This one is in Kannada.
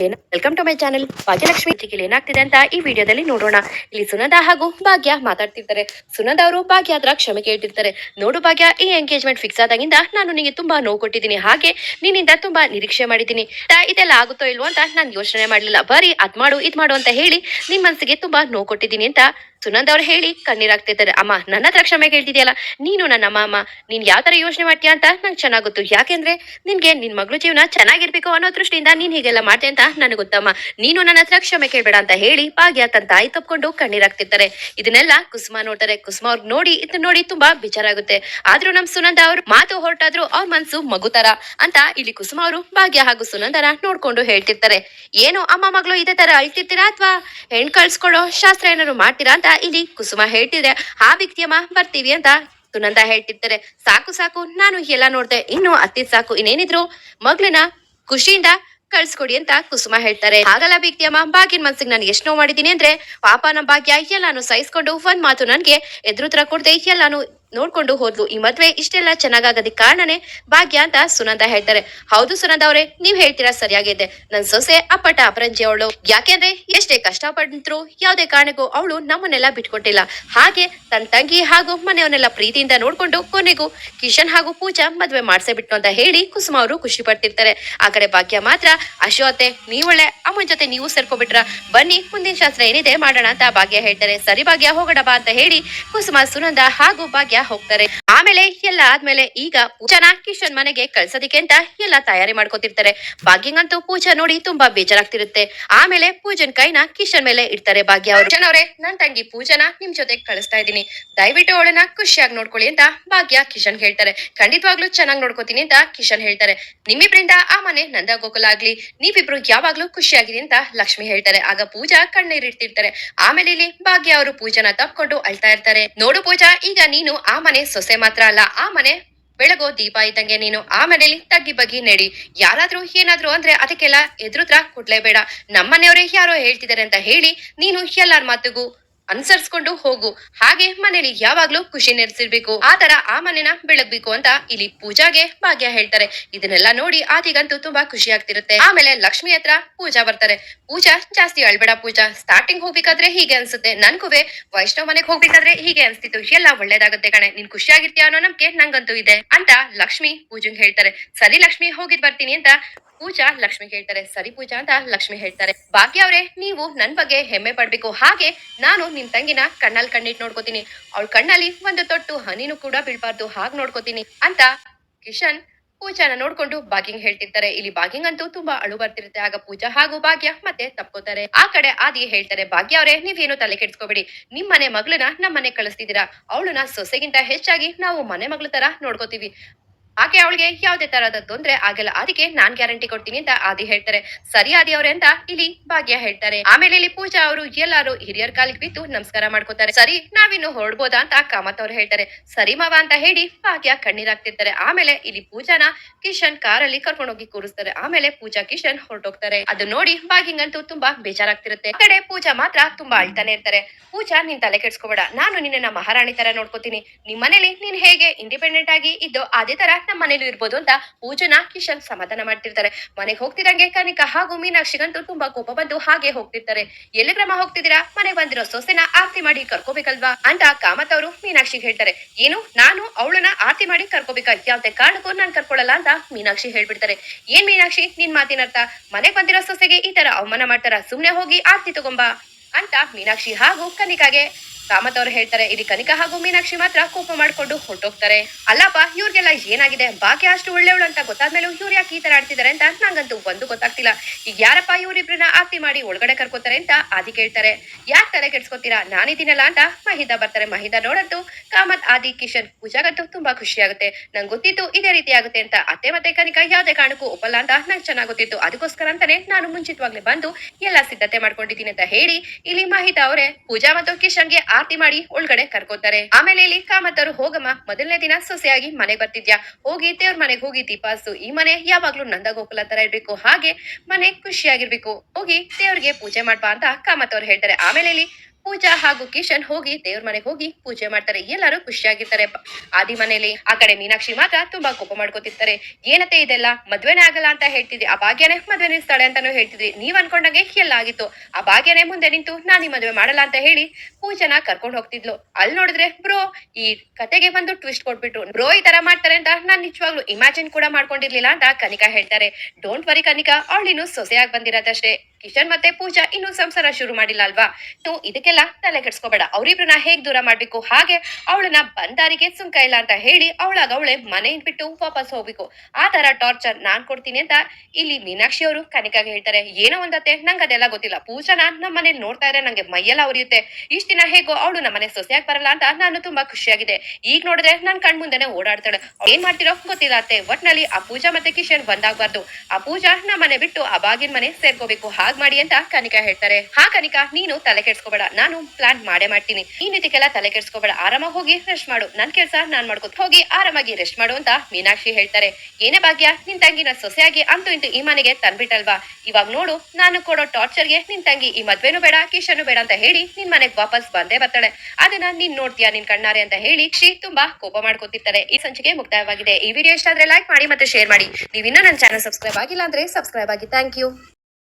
Welcome to my channel Bhagyalakshmi ಇಲ್ಲಿ ಏನಾಗ್ತಿದೆ ಅಂತ ಈ ವಿಡಿಯೋದಲ್ಲಿ ನೋಡೋಣ. ಇಲ್ಲಿ ಸುನಂದ ಹಾಗೂ ಭಾಗ್ಯ ಮಾತಾಡ್ತಿರ್ತಾರೆ. ಸುನಂದ ಅವರು ಭಾಗ್ಯ ಅದ್ರ ಕ್ಷಮೆ ಕೇಳ್ತಿರ್ತಾರೆ. ನೋಡು ಭಾಗ್ಯ, ಈ ಎಂಗೇಜ್ಮೆಂಟ್ ಫಿಕ್ಸ್ ಆದಾಗಿಂದ ನಾನು ನಿನಗೆ ತುಂಬಾ ನೋವು ಕೊಟ್ಟಿದ್ದೀನಿ. ಹಾಗೆ ನಿನ್ನಿಂದ ತುಂಬಾ ನಿರೀಕ್ಷೆ ಮಾಡಿದ್ದೀನಿ. ಇದೆಲ್ಲ ಆಗುತ್ತೋ ಇಲ್ವೋ ಅಂತ ನಾನು ಯೋಚನೆ ಮಾಡಲಿಲ್ಲ. ಬರೀ ಅದ್ ಮಾಡು, ಇದ್ ಮಾಡು ಅಂತ ಹೇಳಿ ನಿಮ್ ಮನಸ್ಸಿಗೆ ತುಂಬಾ ನೋವು ಕೊಟ್ಟಿದ್ದೀನಿ ಅಂತ ಸುನಂದ ಅವ್ರು ಹೇಳಿ ಕಣ್ಣೀರಾಗ್ತಿದ್ದಾರೆ ಅಮ್ಮ, ನನ್ನ ಹತ್ರ ಕ್ಷಮೆ ಕೇಳ್ತಿದ್ಯಲ್ಲ, ನೀನು ನನ್ನ ಅಮ್ಮ ನೀನ್ ಯಾವ ತರ ಯೋಚನೆ ಮಾಡ್ತೀಯ ಅಂತ ನಂಗೆ ಚೆನ್ನಾಗ್ ಗೊತ್ತು ಯಾಕೆಂದ್ರೆ ನಿನ್ಗೆ ನಿನ್ ಮಗಳು ಜೀವನ ಚೆನ್ನಾಗಿರ್ಬೇಕು ಅನ್ನೋ ದೃಷ್ಟಿಯಿಂದ ನೀನ್ ಹೀಗೆಲ್ಲ ಮಾಡ್ತೆ ಅಂತ ನನಗೆ ಗೊತ್ತಮ್ಮ. ನೀನು ನನ್ನ ಹತ್ರ ಕ್ಷಮೆ ಕೇಳ್ಬೇಡ ಅಂತ ಹೇಳಿ ಭಾಗ್ಯ ತನ್ನ ತಾಯಿ ತಪ್ಕೊಂಡು ಕಣ್ಣೀರಾಗ್ತಿರ್ತಾರೆ ಇದನ್ನೆಲ್ಲ ಕುಸುಮ ನೋಡ್ತಾರೆ. ಕುಸುಮ ಅವ್ರಿಗೆ ನೋಡಿ ಇದನ್ನ ನೋಡಿ ತುಂಬಾ ವಿಚಾರ ಆಗುತ್ತೆ. ಆದ್ರೂ ನಮ್ ಸುನಂದ ಅವ್ರ ಮಾತು ಹೊರಟಾದ್ರು ಅವ್ರ ಮನ್ಸು ಮಗುತರ ಅಂತ ಇಲ್ಲಿ ಕುಸುಮ ಅವರು ಭಾಗ್ಯ ಹಾಗೂ ಸುನಂದರ ನೋಡ್ಕೊಂಡು ಹೇಳ್ತಿರ್ತಾರೆ. ಏನು ಅಮ್ಮ ಮಗಳು ಇದೇ ತರ ಅಳ್ತಿರ್ತೀರಾ ಅಥವಾ ಹೆಣ್ ಕಳ್ಸ್ಕೊಡೋ ಶಾಸ್ತ್ರ ಏನಾದ್ರು ಮಾಡ್ತೀರಾ ಅಂತ ಇಲ್ಲಿ ಕುಸುಮ ಹೇಳ್ತಿದ್ರೆ, ಆ ವ್ಯಕ್ತಿಯಮ್ಮ ಬರ್ತೀವಿ ಅಂತ ಸುನಂದ ಹೇಳ್ತಿರ್ತಾರೆ. ಸಾಕು ಸಾಕು, ನಾನು ಎಲ್ಲ ನೋಡ್ದೆ. ಇನ್ನು ಅತ್ತಿ ಸಾಕು, ಇನ್ನೇನಿದ್ರು ಮಗ್ಳನ್ನ ಖುಷಿಯಿಂದ ಕಳ್ಸ್ಕೊಡಿ ಅಂತ ಕುಸುಮ ಹೇಳ್ತಾರೆ. ಹಾಗಲ್ಲ ವ್ಯಕ್ತಿಯಮ್ಮ ಬಾಗಿನ ಮನ್ಸಿಗೆ ನಾನು ಎಷ್ಟು ನೋವು ಮಾಡಿದೀನಿ ಅಂದ್ರೆ ಪಾಪ ನಮ್ಮ ಭಾಗ್ಯ ಎಲ್ಲಾನು ಸಹಿಸ್ಕೊಂಡು ಒಂದ್ ಮಾತು ನನ್ಗೆ ಎದುರುತ್ರ ಕೊಡ್ದೆ ಎಲ್ಲಾನು ನೋಡ್ಕೊಂಡು ಹೋದ್ಲು. ಈ ಮದ್ವೆ ಇಷ್ಟೆಲ್ಲ ಚೆನ್ನಾಗಾಗದಿ ಕಾರಣನೇ ಭಾಗ್ಯ ಅಂತ ಸುನಂದ ಹೇಳ್ತಾರೆ. ಹೌದು ಸುನಂದ ಅವರೇ, ನೀವ್ ಹೇಳ್ತೀರಾ ಸರಿಯಾಗಿದೆ ನನ್ ಸೊಸೆ ಅಪ್ಪಟ ಅಪರಂಜಿ ಅವಳು. ಯಾಕೆಂದ್ರೆ ಎಷ್ಟೇ ಕಷ್ಟಪಟ್ಟರು ಯಾವ್ದೇ ಕಾರಣಕ್ಕೂ ಅವಳು ನಮ್ಮನ್ನೆಲ್ಲ ಬಿಟ್ಕೊಟ್ಟಿಲ್ಲ. ಹಾಗೆ ತನ್ನ ತಂಗಿ ಹಾಗೂ ಮನೆಯವನ್ನೆಲ್ಲ ಪ್ರೀತಿಯಿಂದ ನೋಡ್ಕೊಂಡು ಕೊನೆಗೂ ಕಿಶನ್ ಹಾಗೂ ಪೂಜಾ ಮದ್ವೆ ಮಾಡ್ಸೇ ಬಿಟ್ಟು ಅಂತ ಹೇಳಿ ಕುಸುಮ ಅವರು ಖುಷಿ ಪಡ್ತಿರ್ತಾರೆ. ಆ ಕಡೆ ಭಾಗ್ಯ ಮಾತ್ರ ಅಶೋತೆ ನೀವಳೆ ಅಮ್ಮನ ಜೊತೆ ನೀವು ಸೇರ್ಕೊಬಿಟ್ರ? ಬನ್ನಿ, ಮುಂದಿನ ಶಾಸ್ತ್ರ ಏನಿದೆ ಮಾಡೋಣ ಅಂತ ಭಾಗ್ಯ ಹೇಳ್ತಾರೆ. ಸರಿ ಭಾಗ್ಯ, ಹೋಗೋಣ ಬಾ ಅಂತ ಹೇಳಿ ಕುಸುಮ, ಸುನಂದ ಹಾಗೂ ಭಾಗ್ಯ ಹೋಗ್ತಾರೆ ಆಮೇಲೆ ಎಲ್ಲ ಆದ್ಮೇಲೆ ಈಗ ಪೂಜಾನ ಕಿಶನ್ ಮನೆಗೆ ಕಳ್ಸೋದಿಕ್ಕೆ ಅಂತ ಎಲ್ಲ ತಯಾರಿ ಮಾಡ್ಕೊತಿರ್ತಾರೆ. ಭಾಗ್ಯಂಗಂತೂ ಪೂಜಾ ನೋಡಿ ತುಂಬಾ ಬೇಜಾರಾಗ್ತಿರುತ್ತೆ. ಆಮೇಲೆ ಪೂಜನ್ ಕೈನ ಕಿಶನ್ ಮೇಲೆ ಇಡ್ತಾರೆ ಭಾಗ್ಯ ಅವರು. ಕಿಶನ್ ಅವ್ರೆ, ನನ್ ತಂಗಿ ಪೂಜಾನ ನಿಮ್ ಜೊತೆ ಕಳಿಸ್ತಾ ಇದ್ದೀನಿ. ದಯವಿಟ್ಟು ಅವಳನ್ನ ಖುಷಿಯಾಗಿ ನೋಡ್ಕೊಳ್ಳಿ ಅಂತ ಭಾಗ್ಯ ಕಿಶನ್ ಹೇಳ್ತಾರೆ. ಖಂಡಿತವಾಗ್ಲೂ ಚೆನ್ನಾಗಿ ನೋಡ್ಕೋತೀನಿ ಅಂತ ಕಿಶನ್ ಹೇಳ್ತಾರೆ. ನಿಮ್ಮಿಬ್ರಿಂದ ಆ ಮನೆ ನಂದ ಗೋಕುಲ ಆಗ್ಲಿ, ನೀವಿಬ್ರು ಯಾವಾಗ್ಲೂ ಖುಷಿಯಾಗಿರಿ ಅಂತ ಲಕ್ಷ್ಮಿ ಹೇಳ್ತಾರೆ. ಆಗ ಪೂಜಾ ಕಣ್ಣೀರಿಡ್ತಿರ್ತಾರೆ ಆಮೇಲೆ ಇಲ್ಲಿ ಭಾಗ್ಯ ಅವರು ಪೂಜಾನ ತಪ್ಕೊಂಡು ಅಳ್ತಾ ಇರ್ತಾರೆ. ನೋಡು ಪೂಜಾ, ಈಗ ನೀನು ಆ ಮನೆ ಸೊಸೆ ಮಾತ್ರ ಅಲ್ಲ, ಆ ಮನೆ ಬೆಳಗೋ ದೀಪ ಇದ್ದಂಗೆ ನೀನು. ಆ ಮನೇಲಿ ತಗ್ಗಿ ಬಗ್ಗಿ ನಡಿ. ಯಾರಾದ್ರೂ ಏನಾದ್ರೂ ಅಂದ್ರೆ ಅದಕ್ಕೆಲ್ಲ ಎದುರುತ್ರ ಕೊಡ್ಲೇಬೇಡ. ನಮ್ಮನೆಯವರೇ ಯಾರೋ ಹೇಳ್ತಿದ್ದಾರೆ ಅಂತ ಹೇಳಿ ನೀನು ಎಲ್ಲಾರ ಮಾತಿಗೂ ಅನುಸರಿಸ್ಕೊಂಡು ಹೋಗು. ಹಾಗೆ ಮನೇಲಿ ಯಾವಾಗ್ಲೂ ಖುಷಿ ನೆರೆಸಿರ್ಬೇಕು ಆ ತರ ಆ ಮನೆನ ಬೆಳಗ್ಬೇಕು ಅಂತ ಇಲ್ಲಿ ಪೂಜಾಗೆ ಭಾಗ್ಯ ಹೇಳ್ತಾರೆ. ಇದನ್ನೆಲ್ಲ ನೋಡಿ ಆತಿಗಂತೂ ತುಂಬಾ ಖುಷಿ ಆಗ್ತಿರುತ್ತೆ. ಆಮೇಲೆ ಲಕ್ಷ್ಮಿ ಹತ್ರ ಪೂಜಾ ಬರ್ತಾರೆ. ಪೂಜಾ ಜಾಸ್ತಿ ಅಳ್ಬೇಡ ಪೂಜಾ. ಸ್ಟಾರ್ಟಿಂಗ್ ಹೋಗ್ಬೇಕಾದ್ರೆ ಹೀಗೆ ಅನ್ಸುತ್ತೆ. ನನ್ಗುವೆ ವೈಷ್ಣವ್ ಮನೆಗೆ ಹೋಗ್ಬೇಕಾದ್ರೆ ಹೀಗೆ ಅನ್ಸ್ತಿತ್ತು. ಎಲ್ಲ ಒಳ್ಳೇದಾಗುತ್ತೆ ಕಣೆ. ನೀನ್ ಖುಷಿಯಾಗಿರ್ತೀಯ ಅನ್ನೋ ನಂಬಿಕೆ ನಂಗಂತೂ ಇದೆ ಅಂತ ಲಕ್ಷ್ಮಿ ಪೂಜೆಗೆ ಹೇಳ್ತಾರೆ. ಸರಿ ಲಕ್ಷ್ಮಿ, ಹೋಗಿದ್ ಬರ್ತೀನಿ ಅಂತ ಪೂಜಾ ಲಕ್ಷ್ಮಿ ಹೇಳ್ತಾರೆ, ಸರಿ ಪೂಜಾ ಅಂತ ಲಕ್ಷ್ಮಿ ಹೇಳ್ತಾರೆ. ಭಾಗ್ಯ ಅವ್ರೆ, ನೀವು ನನ್ ಬಗ್ಗೆ ಹೆಮ್ಮೆ ಪಡ್ಬೇಕು. ಹಾಗೆ ನಾನು ನಿಮ್ ತಂಗಿನ ಕಣ್ಣಲ್ಲಿ ಕಣ್ಣಿಟ್ ನೋಡ್ಕೋತೀನಿ. ಅವಳ ಕಣ್ಣಲ್ಲಿ ಒಂದು ತೊಟ್ಟು ಹನಿನೂ ಕೂಡ ಬೀಳ್ಬಾರ್ದು. ಹಾಗೆ ನೋಡ್ಕೋತೀನಿ ಅಂತ ಕಿಶನ್ ಪೂಜಾನ ನೋಡ್ಕೊಂಡು ಬಾಗಿಂಗ್ ಹೇಳ್ತಿರ್ತಾರೆ. ಇಲ್ಲಿ ಬಾಗಿಂಗ್ ಅಂತೂ ತುಂಬಾ ಅಳು ಬರ್ತಿರುತ್ತೆ. ಆಗ ಪೂಜಾ ಹಾಗೂ ಭಾಗ್ಯ ಮತ್ತೆ ತಪ್ಕೋತಾರೆ. ಆ ಕಡೆ ಆದಿ ಹೇಳ್ತಾರೆ, ಭಾಗ್ಯ ಅವರೇ, ನೀವೇನು ತಲೆ ಕೆಡ್ಸ್ಕೋಬೇಡಿ. ನಿಮ್ ಮನೆ ಮಗಳನ್ನ ನಮ್ ಮನೆ ಕಳಿಸ್ತಿದ್ದೀರಾ. ಅವಳನ್ನ ಸೊಸೆಗಿಂತ ಹೆಚ್ಚಾಗಿ ನಾವು ಮನೆ ಮಗಳ ತರ ನೋಡ್ಕೋತೀವಿ. ಆಕೆ ಅವಳಿಗೆ ಯಾವುದೇ ತರಹದ ತೊಂದ್ರೆ ಆಗಲ್ಲ. ಅದಕ್ಕೆ ನಾನ್ ಗ್ಯಾರಂಟಿ ಕೊಡ್ತೀನಿ ಅಂತ ಆದಿ ಹೇಳ್ತಾರೆ. ಸರಿ ಆದಿ ಅವ್ರೆ ಅಂತ ಇಲ್ಲಿ ಭಾಗ್ಯ ಹೇಳ್ತಾರೆ. ಆಮೇಲೆ ಇಲ್ಲಿ ಪೂಜಾ ಅವರು ಎಲ್ಲಾರು ಹಿರಿಯರ್ ಕಾಲಿಗೆ ಬಿದ್ದು ನಮಸ್ಕಾರ ಮಾಡ್ಕೋತಾರೆ. ಸರಿ, ನಾವಿನ್ನು ಹೊರಡ್ಬೋದಾ ಅಂತ ಕಾಮತ್ ಅವ್ರು ಹೇಳ್ತಾರೆ. ಸರಿ ಮಾವ ಅಂತ ಹೇಳಿ ಭಾಗ್ಯ ಕಣ್ಣೀರಾಗ್ತಿರ್ತಾರೆ ಆಮೇಲೆ ಇಲ್ಲಿ ಪೂಜಾನ ಕಿಶನ್ ಕಾರಲ್ಲಿ ಕರ್ಕೊಂಡು ಹೋಗಿ ಕೂರಿಸ್ತಾರೆ. ಆಮೇಲೆ ಪೂಜಾ ಕಿಶನ್ ಹೊರಟೋಗ್ತಾರೆ. ಅದು ನೋಡಿ ಭಾಗ್ಯಂಗಂತೂ ತುಂಬಾ ಬೇಜಾರಾಗ್ತಿರುತ್ತೆ. ಕಡೆ ಪೂಜಾ ಮಾತ್ರ ತುಂಬಾ ಅಳ್ತಾನೆ ಇರ್ತಾರೆ. ಪೂಜಾ, ನೀನ್ ತಲೆ ಕೆಡ್ಸ್ಕೋಬೇಡ. ನಾನು ನಿನ್ನ ಮಹಾರಾಣಿ ತರ ನೋಡ್ಕೋತೀನಿ. ನಿಮ್ ಮನೇಲಿ ನೀನ್ ಹೇಗೆ ಇಂಡಿಪೆಂಡೆಂಟ್ ಆಗಿ ಇದ್ದು ಅದೇ ತರ ನಮ್ಮ ಮನೇಲಿ ಇರ್ಬೋದು ಅಂತ ಪೂಜನ ಕಿಶನ್ ಸಮಾಧಾನ ಮಾಡ್ತಿರ್ತಾರೆ. ಮನೆಗೆ ಹೋಗ್ತಿದಂಗೆ ಕನಿಕಾ ಹಾಗೂ ಮೀನಾಕ್ಷಿಗಂತೂ ತುಂಬಾ ಕೋಪ ಬಂದು ಹಾಗೆ ಹೋಗ್ತಿರ್ತಾರೆ. ಎಲ್ಲಿ ಕ್ರಮ ಹೋಗ್ತಿದ್ದೀರಾ? ಮನೆಗೆ ಬಂದಿರೋ ಸೊಸೆನ ಆರ್ತಿ ಮಾಡಿ ಕರ್ಕೋಬೇಕಲ್ವಾ? ಅಂತ ಕಾಮತ್ ಅವರು ಮೀನಾಕ್ಷಿಗೆ ಹೇಳ್ತಾರೆ. ಏನು? ನಾನು ಅವಳನ್ನ ಆರ್ತಿ ಮಾಡಿ ಕರ್ಕೋಬೇಕಾ? ಯಾವ್ದೇ ಕಾರಣಕ್ಕೂ ನಾನು ಕರ್ಕೊಳಲ್ಲ ಅಂತ ಮೀನಾಕ್ಷಿ ಹೇಳ್ಬಿಡ್ತಾರೆ. ಏನ್ ಮೀನಾಕ್ಷಿ? ನಿನ್ ಮಾತಿನರ್ಥ ಮನೆಗ್ ಬಂದಿರೋ ಸೊಸೆಗೆ ಈ ತರ ಅವಮಾನ ಮಾಡ್ತಾರ? ಸುಮ್ನೆ ಹೋಗಿ ಆರ್ತಿ ತಗೊಂಬಾ ಅಂತ ಮೀನಾಕ್ಷಿ ಹಾಗೂ ಕನಿಕಾಗೆ ಕಾಮತ್ ಅವ್ರು ಹೇಳ್ತಾರೆ, ಇಲ್ಲಿ ಕನಿಕಾ ಹಾಗೂ ಮೀನಾಕ್ಷಿ ಮಾತ್ರ ಕೋಪ ಮಾಡ್ಕೊಂಡು ಹೊರಟೋಗ್ತಾರೆ. ಅಲ್ಲಪ್ಪ, ಇವ್ರಿಗೆಲ್ಲ ಏನಾಗಿದೆ? ಬಾಕಿ ಅಷ್ಟು ಒಳ್ಳೆಯವಳು ಅಂತ ಗೊತ್ತಾದ್ಮೇಲೆ ಇವ್ರು ಯಾಕೆ ಈ ತರ ಆಡ್ತಿದ್ದಾರೆ ಅಂತ ನಂಗಂತೂ ಒಂದು ಗೊತ್ತಾಗ್ತಿಲ್ಲ. ಈಗ ಯಾರಪ್ಪ ಇವ್ರಿಬ್ರನ್ನ ಆಪ್ತಿ ಮಾಡಿ ಒಳಗಡೆ ಕರ್ಕೋತಾರೆ ಅಂತ ಆದಿ ಕೇಳ್ತಾರೆ. ಯಾಕೆ ತಲೆ ಕೆಡ್ಸ್ಕೊತೀರಾ? ನಾನಿದ್ದೀನಲ್ಲ ಅಂತ ಮಹಿದಾ ಬರ್ತಾರೆ. ಮಹಿದಾ ನೋಡಂತು ಕಾಮತ್, ಆದಿ, ಕಿಶನ್ ಪೂಜಾಗಂತೂ ತುಂಬಾ ಖುಷಿ ಆಗುತ್ತೆ ನಂಗೆ ಗೊತ್ತಿತ್ತು ಇದೇ ರೀತಿ ಆಗುತ್ತೆ ಅಂತ. ಅತ್ತೆ ಮತ್ತೆ ಕನಿಕಾ ಯಾವುದೇ ಕಾರಣಕ್ಕೂ ಒಪ್ಪಲ್ಲ ಅಂತ ನಂಗೆ ಚೆನ್ನಾಗಿ ಗೊತ್ತಿತ್ತು. ಅದಕ್ಕೋಸ್ಕರ ಅಂತಾನೆ ನಾನು ಮುಂಚಿತವಾಗ್ಲೇ ಬಂದು ಎಲ್ಲ ಸಿದ್ಧತೆ ಮಾಡ್ಕೊಂಡಿದ್ದೀನಿ ಅಂತ ಹೇಳಿ ಇಲ್ಲಿ ಮಹಿತಾ ಅವರೇ ಪೂಜಾ ಮತ್ತು ಕಿಶನ್ಗೆ ಆರ್ತಿ ಮಾಡಿ ಒಳಗಡೆ ಕರ್ಕೋತಾರೆ. ಆಮೇಲೆ ಇಲ್ಲಿ ಕಾಮತರು, ಹೋಗಮ್ಮ, ಮೊದಲನೇ ದಿನ ಸೊಸೆಯಾಗಿ ಮನೆಗೆ ಬರ್ತಿದ್ಯಾ? ಹೋಗಿ ದೇವ್ರ ಮನೆಗೆ ಹೋಗಿ ದೀಪಾಸು ಈ ಮನೆ ಯಾವಾಗ್ಲೂ ನಂದ ಗೋಕುಲ ತರ ಇರ್ಬೇಕು. ಹಾಗೆ ಮನೆ ಖುಷಿಯಾಗಿರ್ಬೇಕು. ಹೋಗಿ ದೇವ್ರಿಗೆ ಪೂಜೆ ಮಾಡ್ಬಾ ಅಂತ ಕಾಮತ್ ಅವ್ರು ಹೇಳ್ತಾರೆ. ಆಮೇಲೆ ಇಲ್ಲಿ ಪೂಜಾ ಹಾಗೂ ಕಿಶನ್ ಹೋಗಿ ದೇವ್ರ ಮನೆಗೆ ಹೋಗಿ ಪೂಜೆ ಮಾಡ್ತಾರೆ. ಎಲ್ಲರೂ ಖುಷಿಯಾಗಿರ್ತಾರೆ. ಆದಿ ಮನೆಯಲ್ಲಿ ಆ ಕಡೆ ಮೀನಾಕ್ಷಿ ಮಾತ್ರ ತುಂಬಾ ಕೋಪ ಮಾಡ್ಕೋತಿರ್ತಾರೆ. ಏನತ್ತೆ ಇದೆಲ್ಲ? ಮದ್ವೆನೇ ಆಗಲ್ಲ ಅಂತ ಹೇಳ್ತಿದ್ವಿ ಆ ಭಾಗ್ಯನೇ ಮದ್ವೆ ನಿಲ್ಸ್ತಾಳೆ ಅಂತಾನು ಹೇಳ್ತಿದ್ವಿ. ನೀವ್ ಅನ್ಕೊಂಡಂಗೆ ಎಲ್ಲ ಆಗಿತ್ತು. ಆ ಭಾಗ್ಯನೇ ಮುಂದೆ ನಿಂತು ನಾನ್ ಈ ಮದ್ವೆ ಮಾಡಲ್ಲ ಅಂತ ಹೇಳಿ ಪೂಜಾನ ಕರ್ಕೊಂಡು ಹೋಗ್ತಿದ್ಲು. ಅಲ್ಲಿ ನೋಡಿದ್ರೆ, ಬ್ರೋ, ಈ ಕತೆಗೆ ಬಂದು ಟ್ವಿಸ್ಟ್ ಕೊಟ್ಬಿಟ್ರು. ಬ್ರೋ ಈ ತರ ಮಾಡ್ತಾರೆ ಅಂತ ನಾನ್ ನಿಜವಾಗ್ಲು ಇಮ್ಯಾಜಿನ್ ಕೂಡ ಮಾಡ್ಕೊಂಡಿರ್ಲಿಲ್ಲ ಅಂತ ಕನಿಕಾ ಹೇಳ್ತಾರೆ. ಡೋಂಟ್ ವರಿ ಕನಿಕಾ, ಅವಳಿನ್ನು ಸೊಸೆಯಾಗಿ ಬಂದಿರತ್ತಷ್ಟೇ ಕಿಶನ್ ಮತ್ತೆ ಪೂಜಾ ಇನ್ನು ಸಂಸಾರ ಶುರು ಮಾಡಿಲ್ಲ ಅಲ್ವಾ? ಇದಕ್ಕೆಲ್ಲ ತಲೆ ಕೆಡ್ಸ್ಕೋಬೇಡ. ನಾ ಹೇಗ್ ದೂರ ಮಾಡ್ಬೇಕು? ಹಾಗೆ ಅವಳನ್ನ ಬಂದಾರಿಗೆ ಸುಂಕ ಇಲ್ಲ ಅಂತ ಹೇಳಿ ಅವಳಾಗ ಅವಳೆ ಮನೆ ಬಿಟ್ಟು ವಾಪಸ್ ಹೋಗ್ಬೇಕು. ಆ ತರ ಟಾರ್ಚರ್ ನಾನ್ ಕೊಡ್ತೀನಿ ಅಂತ ಇಲ್ಲಿ ಮೀನಾಕ್ಷಿ ಅವರು ಕನಿಕಾಗೆ ಹೇಳ್ತಾರೆ. ಏನೋ ಒಂದತ್ತೆ, ನಂಗೆ ಅದೆಲ್ಲ ಗೊತ್ತಿಲ್ಲ. ಪೂಜಾನ ನಮ್ಮ ಮನೇಲಿ ನೋಡ್ತಾ ಇದ್ರೆ ನಂಗೆ ಮೈಯೆಲ್ಲ ಉರಿಯುತ್ತೆ. ಇಷ್ಟ ದಿನ ಹೇಗೋ ಅವಳು ನಮ್ಮ ಮನೆ ಸೊಸೆಯಾಗಿ ಬರಲ್ಲ ಅಂತ ನಾನು ತುಂಬಾ ಖುಷಿಯಾಗಿದೆ. ಈಗ ನೋಡಿದ್ರೆ ನನ್ ಕಣ್ ಮುಂದೆನೆ ಓಡಾಡ್ತಾಳೆ. ಏನ್ ಮಾಡ್ತಿರೋ ಗೊತ್ತಿಲ್ಲ ಅತ್ತೆ. ಒಟ್ನಲ್ಲಿ ಆ ಪೂಜಾ ಮತ್ತೆ ಕಿಶನ್ ಬಂದಾಗ್ಬಾರ್ದು. ಆ ಪೂಜಾ ನಮ್ಮ ಮನೆ ಬಿಟ್ಟು ಆ ಬಾಗಿನ ಮನೆ ಸೇರ್ಕೋಬೇಕು. ಹಾಗ್ ಮಾಡಿ ಅಂತ ಕನಿಕಾ ಹೇಳ್ತಾರೆ. ಹಾ ಕನಿಕಾ, ನೀನು ತಲೆ ಕೆಡ್ಸ್ಕೋಬೇಡ. ನಾನು ಪ್ಲಾನ್ ಮಾಡೇ ಮಾಡ್ತೀನಿ. ಈ ಇದಕ್ಕೆಲ್ಲ ತಲೆ ಕೆಡ್ಸ್ಕೋಬೇಡ. ಆರಾಮಾಗಿ ಹೋಗಿ ರೆಸ್ಟ್ ಮಾಡು. ನನ್ ಕೆಲ್ಸ ನಾನ್ ಮಾಡ್ಕೊತ ಹೋಗಿ ಆರಾಮಾಗಿ ರೆಸ್ಟ್ ಮಾಡು ಅಂತ ಮೀನಾಕ್ಷಿ ಹೇಳ್ತಾರೆ. ಏನೇ ಭಾಗ್ಯ, ನಿನ್ ತಂಗಿನ ಸೊಸೆಯಾಗಿ ಅಂತೂ ಇಂತೂ ಈ ಮನೆಗೆ ತಂದ್ಬಿಟ್ಟಲ್ವಾ? ಇವಾಗ ನೋಡು, ನಾನು ಕೊಡೋ ಟಾರ್ಚರ್ಗೆ ನಿನ್ ತಂಗಿ ಈ ಮದ್ವೆನೂ ಬೇಡ, ಕಿಶನು ಬೇಡ ಅಂತ ಹೇಳಿ ನಿನ್ ಮನೆಗ್ ವಾಪಸ್ ಬಂದೇ ಬರ್ತಾಳೆ. ಅದನ್ನ ನೀನ್ ನೋಡ್ತೀಯಾ ನಿನ್ ಕಣ್ಣಾರೆ ಅಂತ ಹೇಳಿ ಕ್ಷಿ ತುಂಬಾ ಕೋಪ ಮಾಡ್ಕೊತಿರ್ತಾರೆ. ಈ ಸಂಚಿಕೆ ಮುಕ್ತಾಯವಾಗಿದೆ. ಈ ವಿಡಿಯೋ ಇಷ್ಟ ಆದ್ರೆ ಲೈಕ್ ಮಾಡಿ ಮತ್ತೆ ಶೇರ್ ಮಾಡಿ. ನೀವಿನ್ನ ನನ್ನ ಚಾನಲ್ ಸಬ್ಸ್ಕ್ರೈಬ್ ಆಗಿಲ್ಲ ಅಂದ್ರೆ ಸಬ್ಸ್ಕ್ರೈಬ್ ಆಗಿ. Thank you